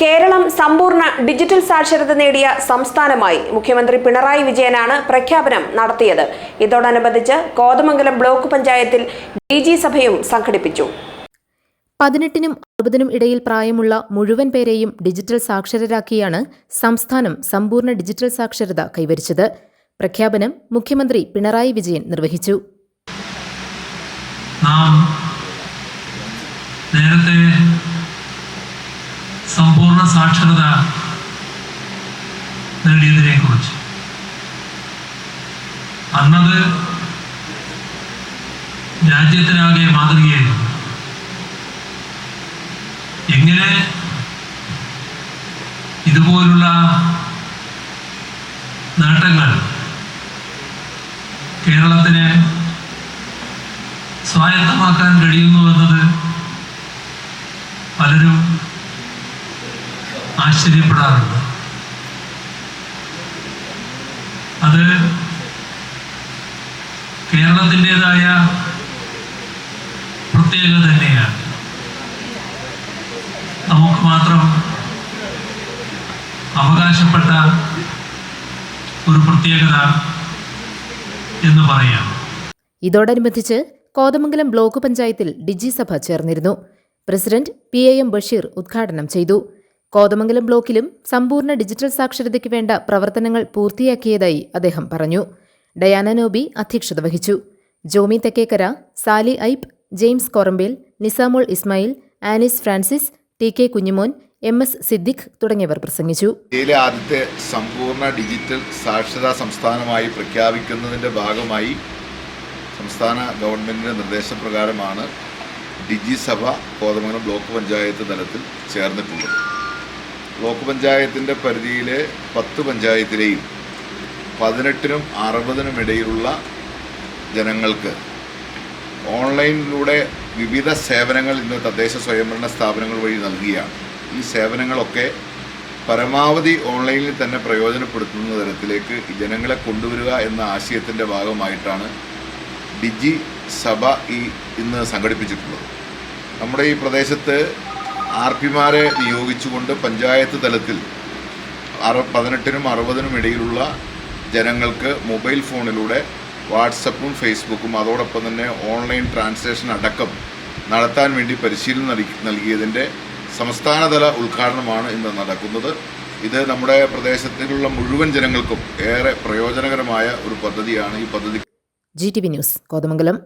കേരളം സമ്പൂർണ ഡിജിറ്റൽ സാക്ഷരത നേടിയ സംസ്ഥാനമായി മുഖ്യമന്ത്രി പിണറായി വിജയനാണ് പ്രഖ്യാപനം നടത്തിയത്. ഇതോടനുബന്ധിച്ച് കോതമംഗലം ബ്ലോക്ക് പഞ്ചായത്തിൽ ഡി ജി സഭയും സംഘടിപ്പിച്ചു. പതിനെട്ടിനും അറുപതിനും ഇടയിൽ പ്രായമുള്ള മുഴുവൻ പേരെയും ഡിജിറ്റൽ സാക്ഷരരാക്കിയാണ് സംസ്ഥാനം സമ്പൂർണ ഡിജിറ്റൽ സാക്ഷരത കൈവരിച്ചത്. പ്രഖ്യാപനം മുഖ്യമന്ത്രി പിണറായി വിജയൻ നിർവഹിച്ചു. നാം നേരത്തെ സമ്പൂർണ സാക്ഷരത നേടിയതിനെ കുറിച്ച് അന്നത് രാജ്യത്തിനാകെ മാതൃകയായിരുന്നു. എങ്ങനെ ഇതുപോലുള്ള നേട്ടങ്ങൾ കേരളത്തിന് സ്വായത്തമാക്കാൻ കഴിയുന്നു എന്നത് ആശ്ചര്യപ്പെടാറുണ്ട്. അത് കേരളത്തിന്റെതായ പ്രത്യേകത തന്നെയാണ്. നമുക്ക് മാത്രം അവകാശപ്പെട്ട ഒരു പ്രത്യേകത എന്ന് പറയാം. ഇതോടനുബന്ധിച്ച് കോതമംഗലം ബ്ലോക്ക് പഞ്ചായത്തിൽ ഡിജി സഭ ചേർന്നിരുന്നു. President P A M Basheer ഉദ്ഘാടനം ചെയ്തു. കോതമംഗലം ബ്ലോക്കിലും സമ്പൂർണ ഡിജിറ്റൽ സാക്ഷരതയ്ക്ക് വേണ്ട പ്രവർത്തനങ്ങൾ പൂർത്തിയാക്കിയതായി അദ്ദേഹം പറഞ്ഞു. ഡയാന നോബി അധ്യക്ഷത വഹിച്ചു. Jomi Thekkekara Sali Aipe James Korambel Nisamol Ismail Anis Francis T K Kunjumon M S Siddique തുടങ്ങിയവർ പ്രസംഗിച്ചു. ഇന്ത്യയിലെ ആദ്യത്തെ സമ്പൂർണ ഡിജിറ്റൽ സാക്ഷരതാ സംസ്ഥാനമായി പ്രഖ്യാപിക്കുന്നതിന്റെ ഭാഗമായി സംസ്ഥാന ഗവൺമെന്റിന്റെ നിർദ്ദേശപ്രകാരമാണ് ഡിജി സഭ കോതമംഗലം ബ്ലോക്ക് പഞ്ചായത്ത് തലത്തിൽ ചേർന്നിട്ടുള്ളത്. ബ്ലോക്ക് പഞ്ചായത്തിന്റെ പരിധിയിലെ പത്ത് പഞ്ചായത്തിലെയും പതിനെട്ടിനും അറുപതിനും ഇടയിലുള്ള ജനങ്ങൾക്ക് ഓൺലൈനിലൂടെ വിവിധ സേവനങ്ങൾ ഇന്ന് തദ്ദേശ സ്വയംഭരണ സ്ഥാപനങ്ങൾ വഴി നൽകുകയാണ് ഈ സേവനങ്ങളൊക്കെ പരമാവധി ഓൺലൈനിൽ തന്നെ പ്രയോജനപ്പെടുത്തുന്ന തരത്തിലേക്ക് ജനങ്ങളെ കൊണ്ടുവരിക എന്ന ആശയത്തിന്റെ ഭാഗമായിട്ടാണ് ഡിജി സഭ ഈ ഇന്ന് സംഘടിപ്പിച്ചിട്ടുള്ളത്. നമ്മുടെ ഈ പ്രദേശത്ത് ആർ പിമാരെ നിയോഗിച്ചുകൊണ്ട് പഞ്ചായത്ത് തലത്തിൽ അറ പതിനെട്ടിനും അറുപതിനും ഇടയിലുള്ള ജനങ്ങൾക്ക് മൊബൈൽ ഫോണിലൂടെ വാട്സപ്പും ഫേസ്ബുക്കും അതോടൊപ്പം തന്നെ ഓൺലൈൻ ട്രാൻസ്ലേഷൻ അടക്കം നടത്താൻ വേണ്ടി പരിശീലനം നൽകി നൽകിയതിന്റെ സംസ്ഥാനതല ഉദ്ഘാടനമാണ് ഇന്ന് നടക്കുന്നത്. ഇത് നമ്മുടെ പ്രദേശത്തിലുള്ള മുഴുവൻ ജനങ്ങൾക്കും ഏറെ പ്രയോജനകരമായ ഒരു പദ്ധതിയാണ് ഈ പദ്ധതി. G T V news Kothamangalam.